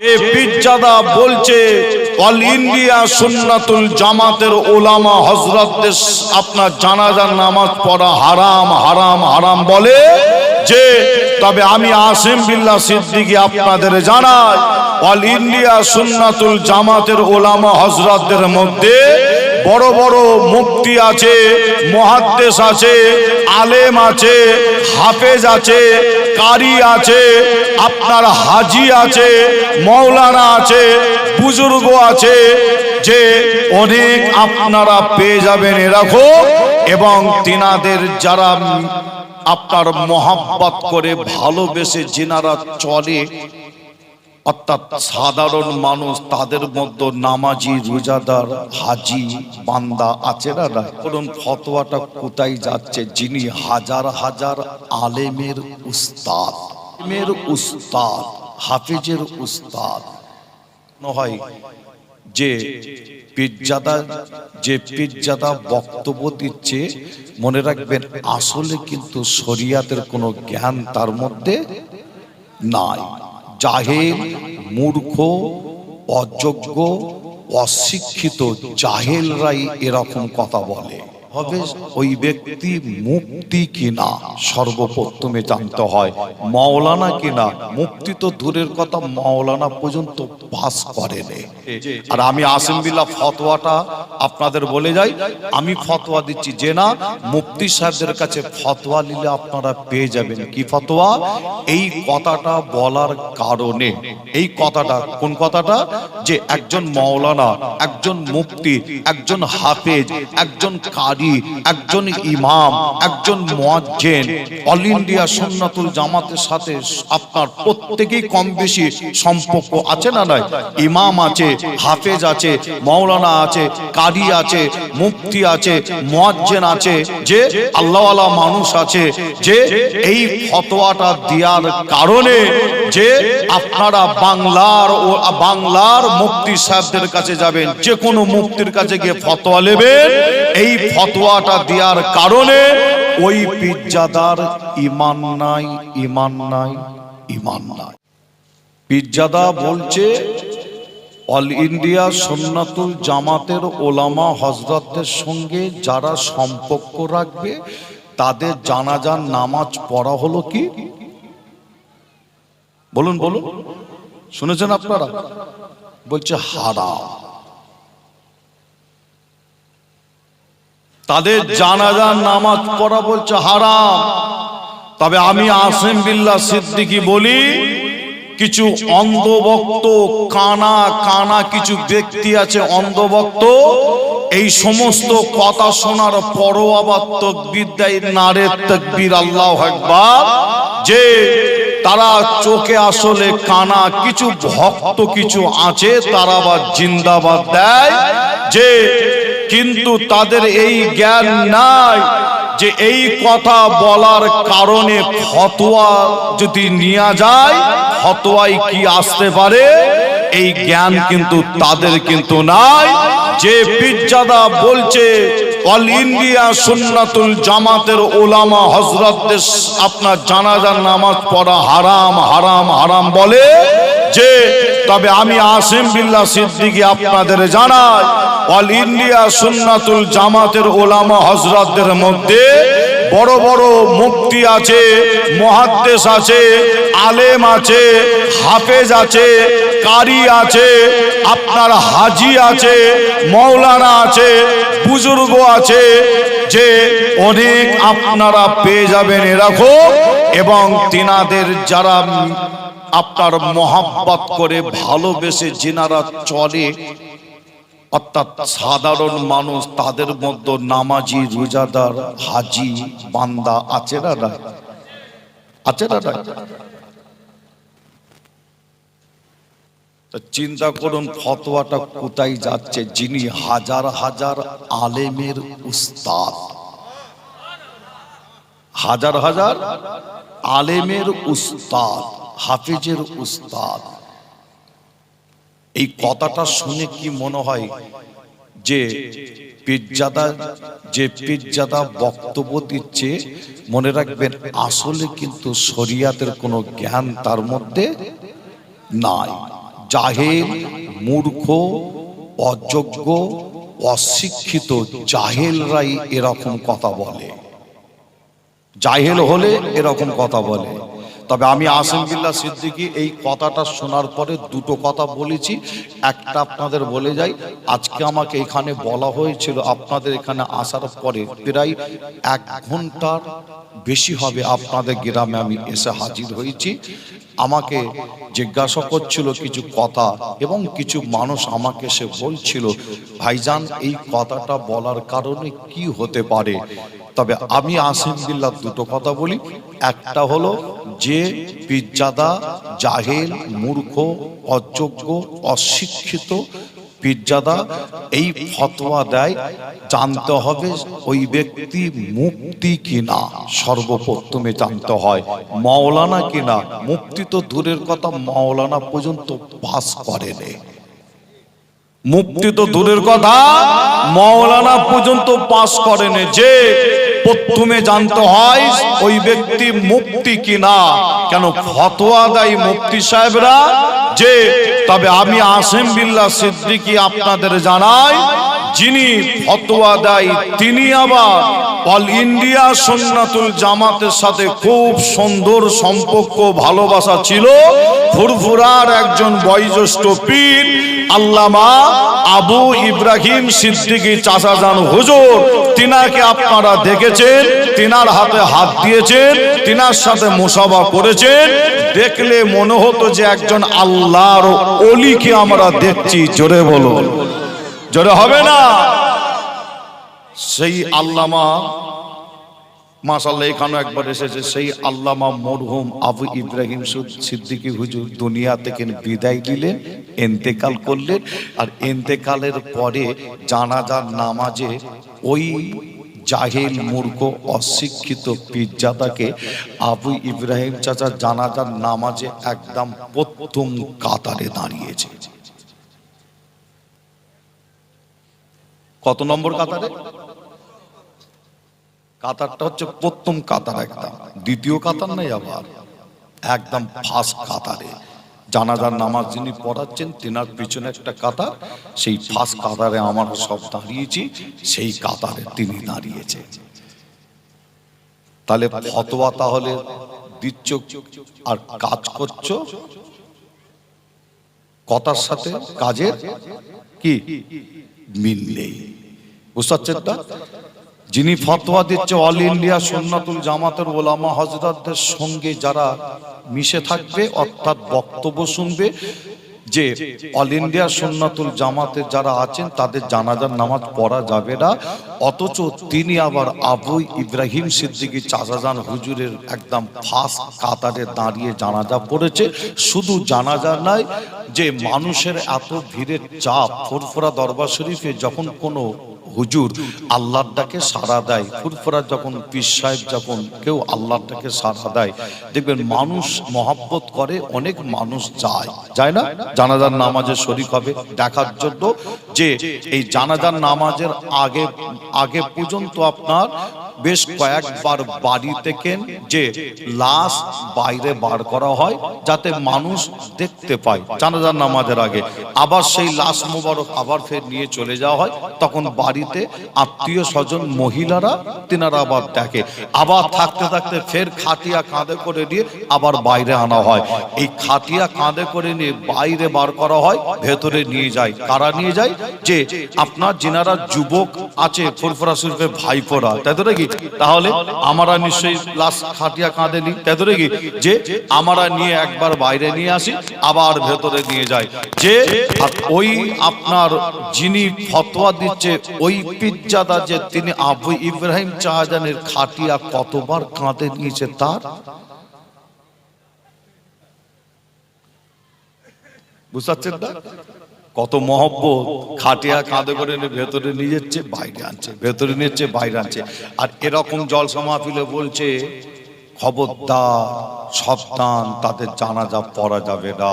যে বলছে, all India Sunnatul জামাতের ওলামা হজরতদের আপনার জানাজার নামাজ পড়া হারাম হারাম হারাম বলে যে, তবে আমি আসিম বিল্লাহ সিদ্দিকি আপনাদের জানাই, অল ইন্ডিয়া সুন্নাতুল জামাতের ওলামা হজরতদের মধ্যে বড় বড় মুক্তি আছে, মহাদ্দেশ আছে, আলেম আছে, হাফেজ আছে, কারি আছে, আপনার হাজি আছে, মৌলানা আছে, বুজুর্গ আছে, যে অনেক আপনারা পেয়ে যাবেন এরকম, এবং তিনাদের যারা আপনার মহাব্বত করে ভালোবেসে যিনারা চলে অর্থাৎ সাধারণ মানুষ তাদের মধ্যে নামাজি, রোজাদার, হাজি, বান্দা আছে না ফতোয়াটা কোথায় যাচ্ছে? যিনি হাজার হাজার আলেমের উস্তাদ। আলেমের উস্তাদ, হাফিজের উস্তাদ। হয় যে পিজ্জাদা যে পিজ্জাদা বক্তব্য দিচ্ছে, মনে রাখবেন আসলে কিন্তু শরিয়াতের কোনো জ্ঞান তার মধ্যে নাই। জাহেল মূর্খ অযোগ্য অশিক্ষিত জাহেলরাই এরকম কথা বলে। হবে ওই ব্যক্তি মুক্তি কিনা? সর্বপ্রথমে জানতে হয়, মাওলানা কিনা? মুক্তি তো দূরের কথা, মাওলানা পর্যন্ত পাস করেনি। আর আমি আসিম বিল্লাহ ফতোয়াটা আপনাদের বলে যাই, আমি ফতোয়া দিচ্ছি যে না, মুফতি সাহেবদের কাছে ফতোয়া নিলে আপনারা পেয়ে যাবেন। কি ফতোয়া? এই কথাটা বলার কারণে। এই কথাটা, কোন কথাটা? যে একজন মাওলানা, একজন মুফতি, একজন হাফেজ, একজন কারি একজন ইমাম, একজন মুয়াজ্জিন। অল ইন্ডিয়া সুন্নাতুল জামাতের সাথে আপনার প্রত্যেকেই কম বেশি সম্পর্ক আছে না নয় ইমাম আছে, হাফেজ আছে, মাওলানা আছে কারি আছে, মুফতি আছে, মুয়াজ্জিন আছে। যে আল্লাহওয়ালা মানুষ আছে, যে এই ফতোয়াটা দেওয়ার কারণে যে আপনারা বাংলার ও বাংলার মুফতি সাহেবদের কাছে যাবেন, যে কোনো মুক্তির কাছে গিয়ে ফতোয়া নেবেন, এই ফতোয়াটা দেওয়ার কারণে ওই পিজ্জাদার ইমান নাই ইমান নাই ইমান নাই। পিজ্জাদা বলছে, অল ইন্ডিয়া সুন্নাতুল জামাতের ওলামা হজরতদের সঙ্গে যারা সম্পর্ক রাখবে, তাদের জানাজার নামাজ পড়া হলো কি? বলুন বলুন। শুনেছেন আপনারা? বলছে হারাম। তাদের জানাজার নামাজ পড়া বলছে হারাম। তবে আমি আসিম বিল্লাহ সিদ্দিকি বলি কিছু অন্ধভক্ত কানা কানা কিছু ব্যক্তি আছে অন্ধভক্ত। এই সমস্ত কথা শোনার পরও আবার তকবির দেয় নারের তকবির আল্লাহ একবার যে তারা চোখে আসলে কানা কিছু ভক্ত কিছু আছে, তারা বা জিন্দাবাদ দেয় যে, কিন্তু তাদের এই জ্ঞান নাই যে, এই কথা বলার কারণে ফতোয়া যদি নিয়ে যায় ফতোয়াই কি আসতে পারে? এই জ্ঞান কিন্তু তাদের কিন্তু নাই। যে পিজ্জাদা বলছে, অল ইন্ডিয়া সুন্নাতুল জামাতের ওলামা হজরতদের আপনার জানাজার নামাজ পড়া হারাম হারাম হারাম বলে যে, তবে আমি আসিম বিল্লাহ সিদ্দিকি আপনাদের জানাই, অল ইন্ডিয়া সুন্নাতুল জামাতের ওলামা হজরতদের মধ্যে বড় বড় মুক্তি আছে, মহাদ্দেশ আছে, আলেম আছে, হাফেজ আছে, কারি আছে, আপনার হাজি আছে, মৌলানা আছে, বুজুর্গ আছে, যে অনেক আপনারা পেয়ে যাবেন এরকম এবং তিনাদের যারা আপনার মহাব্বত করে ভালোবেসে যিনারা চলে অর্থাৎ সাধারণ মানুষ তাদের মধ্যে নামাজি, রোজাদার, হাজি, বান্দা আছে না না আছে না না চিন্তা করুন, ফতোয়াটা কোথায় যাচ্ছে? যিনি হাজার হাজার আলেমের উস্তাদ। হাজার হাজার আলেমের উস্তাদ, হাফিজের উস্তাদ। এই কথাটা শুনে কি মনে হয় যে পিজ্জাদা যে পিজ্জাদা বক্তব্য দিচ্ছে, মনে রাখবেন আসলে কিন্তু শরিয়াতের কোনো জ্ঞান তার মধ্যে নাই। জাহেল, মূর্খ, অযোগ্য, অশিক্ষিত জাহেলরাই এরকম কথা বলে। জাহেল হলে এরকম কথা বলে। তবে আমি আসিম বিল্লাহ সিদ্দিকি, এই কথাটা শোনার পরে দুটো কথা বলেছি। একটা আপনাদের বলে যাই, আজকে আমাকে এখানে বলা হয়েছিল, আপনাদের এখানে আসার পরে প্রায় এক ঘণ্টার বেশি হবে আপনাদের গ্রামে আমি এসে হাজির হয়েছি। আমাকে জিজ্ঞাসা করছিল কিছু কথা এবং কিছু মানুষ আমাকে সে বলছিল, ভাইজান, এই কথাটা বলার কারণে কি হতে পারে? তবে আমি আসিম দুটো কথা বলি। একটা হলো যে পিজ্জাদা জাহেল, মূর্খ, অযোগ্য, অশিক্ষিত পিজ্জাদা এই ফতোয়া দেয়, জানতে হবে ওই ব্যক্তি মুক্তি কিনা, সর্বপ্রথমে জানতে হয় মাওলানা কিনা। মুক্তি তো দূরের কথা, মাওলানা পর্যন্ত পাস করেনি। মুক্তি তো দূরের কথা, মাওলানা পর্যন্ত পাস করেনি। যে প্রথমে জানতে হয় ওই ব্যক্তি মুক্তি কিনা। কেন ফতোয়া দেয় মুক্তি সাহেবরা? যে, তবে আমি আসেম বিল্লাহ সিদ্দিকি আপনাদের জানাই, যিনি ফতোয়া দেয় তিনি আবার অল ইন্ডিয়া সন্ন্যাতুল জামাতের সাথে খুব সুন্দর সম্পর্ক, ভালোবাসা ছিল। ফুরফুরার একজন বয়োজ্যেষ্ঠ পীর আল্লামা আবু ইব্রাহিম সিদ্দিকী চাচাজান হুজুর, তিনাকে আপনারা দেখেছেন, তিনার হাতে হাত দিয়েছেন, তিনার সাথে মুসাফা করেছেন। দেখলে মনে হতো যে একজন আল্লাহর অলিকে আমরা দেখছি, জোরে বলো জোরে হবে না? সেই আল্লামা মাসাল্লাহ এখানে একবার এসেছে সেই আল্লামা মরহুম আবু ইব্রাহিম সুদ- সিদ্দিকী হুজুর দুনিয়া থেকে বিদায় দিলেন এন্তেকাল করলেন আর এন্তেকালের পরে জানাজার নামাজে ওই জাহিল মূর্খ অশিক্ষিত পিজ্জাদাকে আবু ইব্রাহিম চাচা জানাজার নামাজে একদম প্রথম কাতারে দাঁড়িয়েছে। কত নম্বর কাতারে? কাতারটা হচ্ছে প্রথম কাতার একদম। দ্বিতীয় কাতার নাই আবার। একদম ফার্স্ট কাতারে। জানাজার নামাজ যিনি পড়াচ্ছেন, তেনার পিছনে একটা কাতার। সেই ফার্স্ট কাতারে আমরা সব দাঁড়িয়েছি, সেই কাতারে তিনি দাঁড়িয়েছে। তাহলে ফতোয়া তাহলে দিচ্ছ আর কাজ করছ? কথার সাথে কাজের কি মিল নেই। বুঝতে পারছেন? যিনি ফতোয়া দিচ্ছে অল ইন্ডিয়া সুন্নাতুল জামাতের ওলামা হজরতদের সঙ্গে যারা মিশে থাকবে, অর্থাৎ বক্তব্য শুনবে, যে অল ইন্ডিয়া সুন্নাতুল জামাতে যারা আছেন, তাদের জানাজার নামাজ পড়া যাবে না। অথচ তিনি আবার আবু ইব্রাহিম সিদ্দিকী চাচাজান হুজুরের একদম ফার্স্ট কাতারে দাঁড়িয়ে জানাজা পড়েছে শুধু জানাজা নাই যে মানুষের এত ভিড়ের চাপ ফোরফোরা দরবার শরীফে যখন কোনো হুজুর, আল্লাহর ডাকে সাড়া দেয়। ফুরফুরা যখন পীর সাহেব যখন কেউ আল্লাহর ডাকে সাড়া দেয়, দেখবেন মানুষ মহাব্বত করে, অনেক মানুষ যায়। যায় না? জানাজার নামাজে শরিক হবে। দেখার জন্য যে এই জানাজার নামাজের আগে আগে পর্যন্ত আপনার বেশ কয়েকবার বাড়ি থেকে যে লাশ বাইরে বার করা হয় যাতে মানুষ দেখতে পায়। জানাজার নামাজের আগে। আবার সেই লাশ মোবারক আবার ফের নিয়ে চলে যাওয়া হয়। তখন বাড়িতে আত্মীয় স্বজন মহিলারা তিনারা আবার দেখে। আবার থাকতে থাকতে ফের খাটিয়া কাঁধে করে নিয়ে আবার বাইরে আনা হয়। এই খাটিয়া কাঁধে করে নিয়ে বাইরে বার করা হয়, ভেতরে নিয়ে যায়। কারা নিয়ে যায়? যে আপনার যিনারা যুবক আছে, ফুরফুরা সুরফে ভাইপোরা। তাই তো নাকি? তাহলে আমরা নিশ্চয়ই লাশ খাটিয়া কাঁধে নিই তো নাকি যে আমরা নিয়ে একবার বাইরে নিয়ে আসি, আবার ভেতরে নিয়ে যাই। যে ওই আপনার যিনি ফতোয়া দিচ্ছে, ওই পিজ্জাদা যে তিনি আবু ইব্রাহিম শাহজাহানের খাটিয়া কতবার কাঁধে নিয়েছে তার? বুঝতে পারছেন না? কত মহব্বত। খাটিয়া কাঁধে করে ভেতরে নিয়ে যাচ্ছে বাইরে আনছে, ভেতরে নিচ্ছে বাইরে আনছে। আর এরকম জল সমাপিলে বলছে, খবরদার সবদান তাদের জানা যা পড়া যাবে না।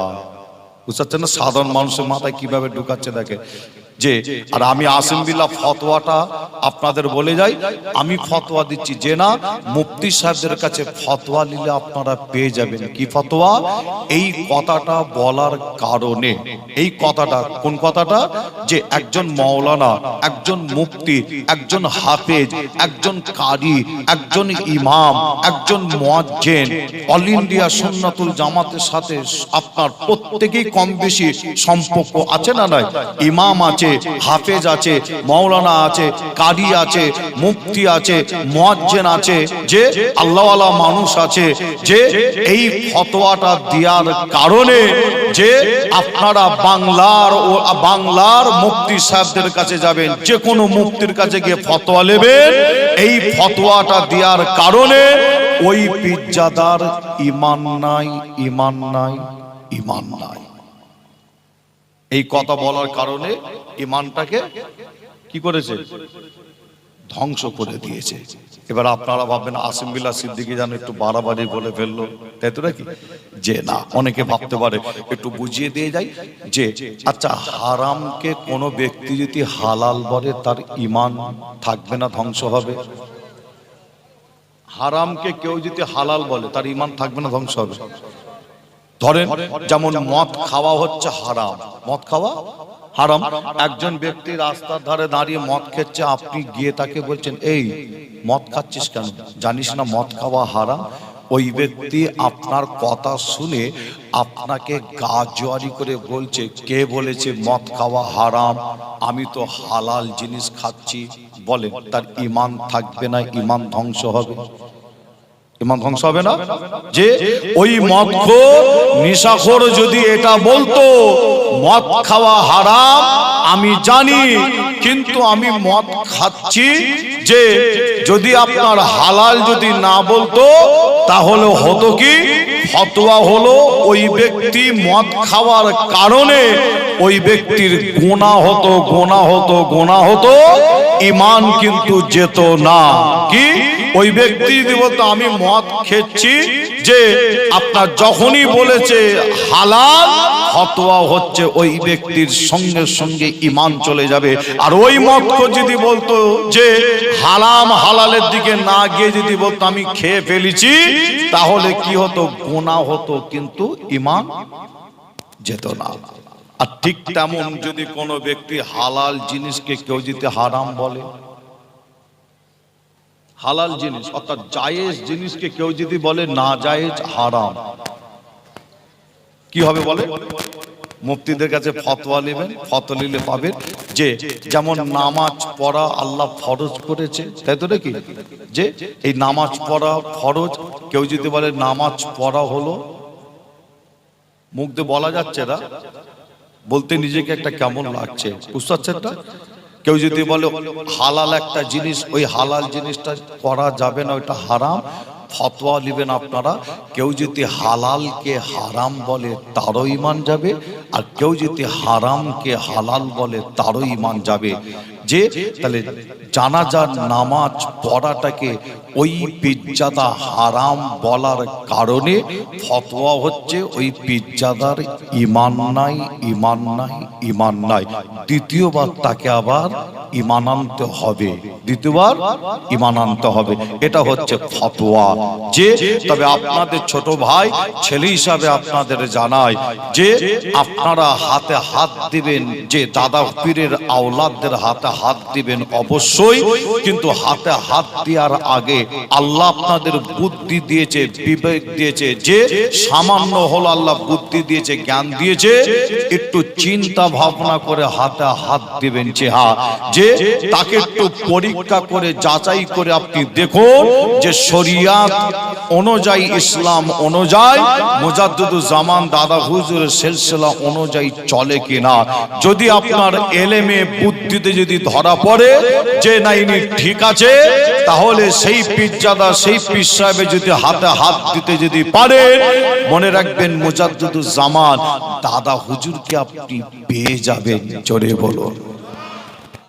বুঝতে না? সাধারণ মানুষের মাথায় কীভাবে ঢুকাচ্ছে দেখে যে আর আমি আসিম বিল্লাহ ফতোয়াটা আপনাদের বলে যাই। আমি ফতোয়া দিচ্ছি যে না মুফতি সাহেবদের কাছে ফতোয়া নিলে আপনারা পেয়ে যাবেন। কি ফতোয়া? এই কথাটা বলার কারণে। এই কথাটা কোন কথাটা? যে একজন মাওলানা একজন মুফতি একজন হাফেজ একজন কারি একজন ইমাম একজন মুয়াজ্জিন অল ইন্ডিয়া সুন্নাতুল জামাতের সাথে আপনার প্রত্যেকেই কম বেশি সম্পর্ক আছে না নয় ইমাম আছে হাফেজ আছে, মাওলানা আছে কারি আছে, মুফতি আছে, মুয়াজ্জিন আছে, যে আল্লাহওয়ালা মানুষ আছে, যে এই ফতোয়াটা দেওয়ার কারণে যে আপনারা বাংলার ও বাংলার মুক্তি সাহেবদের কাছে যাবেন, যে কোনো মুফতির কাছে গিয়ে ফতোয়া নেবেন, এই ফতোয়াটা দেওয়ার কারণে ওই পিজ্জাদার ইমান নাই ইমান নাই ইমান নাই। এই কথা বলার কারণে ইমানটাকে কি করেছে? ধ্বংস করে দিয়েছে। এবার আপনারা ভাববেন, আসিম বিল্লা সিদ্দিকি যেন একটু বাড়াবাড়ি বলে ফেলল। তাই তো নাকি? যে না, অনেকে ভাবতে পারে, একটু বুঝিয়ে দিয়ে যাই যে আচ্ছা হারামকে কোনো ব্যক্তি যদি হালাল বলে, তার ইমান থাকবে না, ধ্বংস হবে? হারামকে কেউ যদি হালাল বলে, তার ইমান থাকবে না, ধ্বংস হবে? ধরেন, যেমন মদ খাওয়া হচ্ছে হারাম। মদ খাওয়া? হারাম। একজন ব্যক্তি রাস্তার ধারে দাঁড়িয়ে মদ খেচ্ছে, আপনি গিয়ে তাকে বলছেন, এই, মদ খাচ্ছিস কেন? জানিস না মদ খাওয়া হারাম? ওই ব্যক্তি আপনার কথা শুনে আপনাকে গা জোয়ারি করে বলছে, কে বলেছে মদ খাওয়া হারাম? আমি তো হালাল জিনিস খাচ্ছি। বলে, তার ইমান থাকবে না, ইমান ধ্বংস হবে। ইমান ধ্বংস হবে না? যে ওই মদ নিশাখোর যদি এটা বলতো মদ খাওয়া হারাম আমি জানি কিন্তু আমি মদ খাচ্ছি যে যদি আপনার হালাল যদি না বলতো তাহলে হতো কি? ফতোয়া হলো, ওই ব্যক্তি মদ খাওয়ার কারণে ওই ব্যক্তির গোনা হতো গোনা হতো গোনা হতো ইমান কিন্তু যেত না। কি? ওই ব্যক্তি দিব বলতো, আমি মদ খেচ্ছি যে আপনার যখনই বলেছে হালাল, ফতোয়া হচ্ছে ওই ব্যক্তির সঙ্গে সঙ্গে ইমান চলে যাবে। আর ওই মক্ষ যদি বলতো যে হালাম হালালের দিকে না গিয়ে যদি বলতো, আমি খেয়ে ফেলেছি, তাহলে কি হতো? গোনা হতো, কিন্তু ইমান যেত না। আর ঠিক তেমন যদি কোনো ব্যক্তি হালাল জিনিসকে কেউ যদি হারাম বলে হালাল জিনিস, অর্থাৎ জায়েজ জিনিসকে কেউ যদি বলে না জায়েজ, হারাম। কি হবে বলে? মুফতিদের কাছে ফতোয়া নেবেন, ফতোয়া নিলে পাবেন যে, যেমন নামাজ পড়া আল্লাহ ফরজ করেছে, তাই তো নাকি? যে, এই নামাজ পড়া ফরজ, কেউ যদি বলে নামাজ পড়া হলো, মুখ দিয়ে বলা যাচ্ছে না, বলতে নিজেকে একটা কেমন লাগছে, বুঝতে পারছেন কেউ যদি বলে, হালাল একটা জিনিস, ওই হালাল জিনিসটা করা যাবে না, ওইটা হারাম, ফতোয়া নেবেন আপনারা। কেউ যদি হালালকে হারাম বলে, তারও ইমান যাবে। আর কেউ যদি হারামকে হালাল বলে, তারও ইমান যাবে। যে, তাহলে জানাজার নামাজ পড়াটাকে ওই পিজ্জাদা হারাম বলার কারণে ফতোয়া হচ্ছে ওই পিজ্জাদার ইমান নাই ইমান নাই ইমান নাই। দ্বিতীয়বার তাকে আবার ইমান আনতে হবে। দ্বিতীয়বার ইমান আনতে হবে। এটা হচ্ছে ফতোয়া। যে, তবে আপনাদের ছোট ভাই, ছেলে হিসাবে আপনাদের জানায় যে, আপনারা হাতে হাত দিবেন, যে দাদা পীরের আওলাদদের হাতে হাত দিবেন অবশ্যই, কিন্তু হাতে হাত দেওয়ার আগে আল্লাহ আপনাদের বুদ্ধি দিয়েছে, বিবেক দিয়েছে, যে সামান্য হলো আল্লাহ বুদ্ধি দিয়েছে, জ্ঞান দিয়েছে, একটু চিন্তা ভাবনা করে হাতে হাত দিবেন যে হা যে তাকে একটু পরীক্ষা করে, যাচাই করে আপনি দেখুন যে শরিয়াত অনুযায়ী, ইসলাম অনুযায়ী মুজাদ্দুদুল জামান, দাদা হুজুরের সিলসিলা অনুযায়ী চলে কিনা। যদি আপনার এলেমে, বুদ্ধিতে যদি ধরা পড়ে, যে না ইনি ঠিক আছে, তাহলে সেই পিজ্জাদা সেই পীর সাহেবে যদি হাতে হাত দিতে যদি পারে, মনে রাখবেন মোজাদ্দুদ জামান, দাদা হুজুরকে আপনি পেয়ে যাবেন চড়ে বলুন।